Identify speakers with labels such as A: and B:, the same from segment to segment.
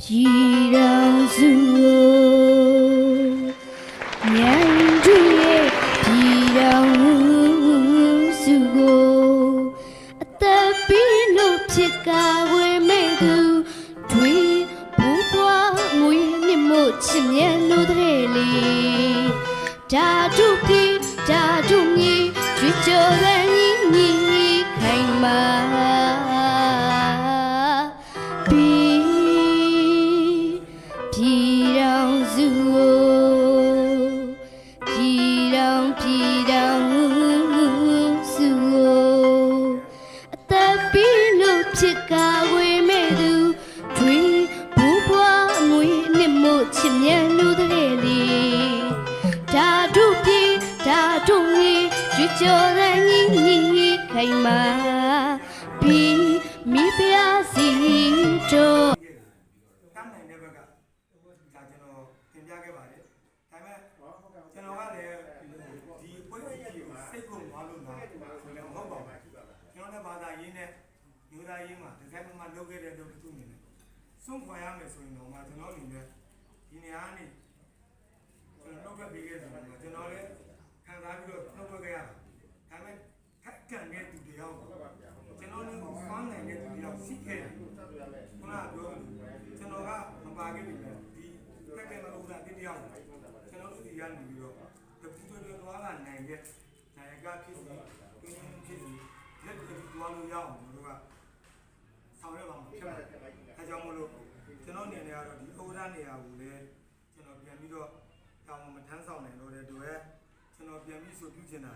A: ပြည်တော်စုမြန်သူရဲ့ပြည်တော်စုကိုအသက်ပြီးလို့ဖြစ်ကာဝေမဲ့သူတွေဘူပွားမွေးမြမို့ချစ်မြတ်လို့တဲ့လေဓာတုပြေဓာတုမြေကြွကြော်တဲ့ညီညီခိုင်မာပြည် ပြည်တော်စုကိုပြည်တော်ပြည်တော်စုကိုအသက်ပြီးလို့ဖြစ်ကာဝေမဲ့သူတွေဘူဘွားအမွေနှစ်မို့ချစ်မြတ်လို့တဲ့လေဓာတုပြည်ဓာတုကြီးကြွကြော်တဲ့ညီညီခိုင်မာပြီးမိဖုရားစီတော်
B: တမ်းနိုင်တဲ့ဘက်ကဒါကျွန်တော်တင် ပြခဲ့ပါတယ်ဒါပေမဲ့ကျွန်တော်ကလည်းဒီပွဲကြီးကိုစိတ်ကုန်သွားလို့လားဆိုလည်းမဟုတ်ပါဘူးကျွန်တော်လည်းဘာသာရေးနဲ့ယူသားရေးမှာဒီကနေ့မှလုပ်ခဲ့တဲ့လုပ်တစ်ခုနေတယ်စွန့်ခွာရမယ်ဆိုရင်တော့မှကျွန်တော်အနေနဲ့ဒီနေရာကနေကျွန်တော်လုပ်ခဲ့ပေးခဲ့တယ်ကျွန်တော်လည်းခံစားပြီးတော့လုပ်ခဲ့ရတာဒါပေမဲ့ထက်ကန်တဲ့သူတယောက်ကျွန်တော်လည်းဖမ်းနိုင်တဲ့သူတယောက်ရှိခဲ့တယ် ခုနကပြောကျွန်တော်ကမပါခဲ့ပြီလေဒီတက်ကဲမလို့လားတိတယောက်ကျွန်တော်တို့ဒီ ကနေပြီးတော့တပူတွေတော့လာနိုင်တဲ့နိုင်ကဖြစ်စီပြင်းဖြစ်စီလက်တွေသွားလို့ရအောင်တို့ကဆောင်ရွက်ပါမှာဖြစ်ပါတယ်အဲကြောင့်မလို့ကျွန်တော်အနေနဲ့ကတော့ဒီအိုးရနေရာကိုလည်းကျွန်တော်ပြန်ပြီးတော့တောင်းမထမ်းဆောင်နိုင်တော့တဲ့တို့ရဲ့ကျွန်တော်ပြန်ပြီးဆိုပြုချင်တာ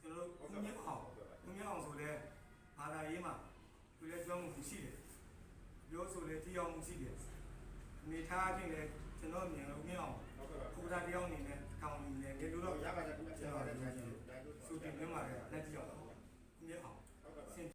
B: ကျွန်တော်တို့ဦးမြင့်အောင်ဦးမြင့်အောင်ဆိုတဲ့ဘာသာရေးမှာသူလည်းကြောင်းမှုရှိတယ်ပြောဆိုလေတရားမှုရှိတယ်အနေထားချင်းလည်းကျွန်တော်မြင်လို့မရအောင်ခုဒါတရားအနေနဲ့ကောင်းနေတယ်လေလို့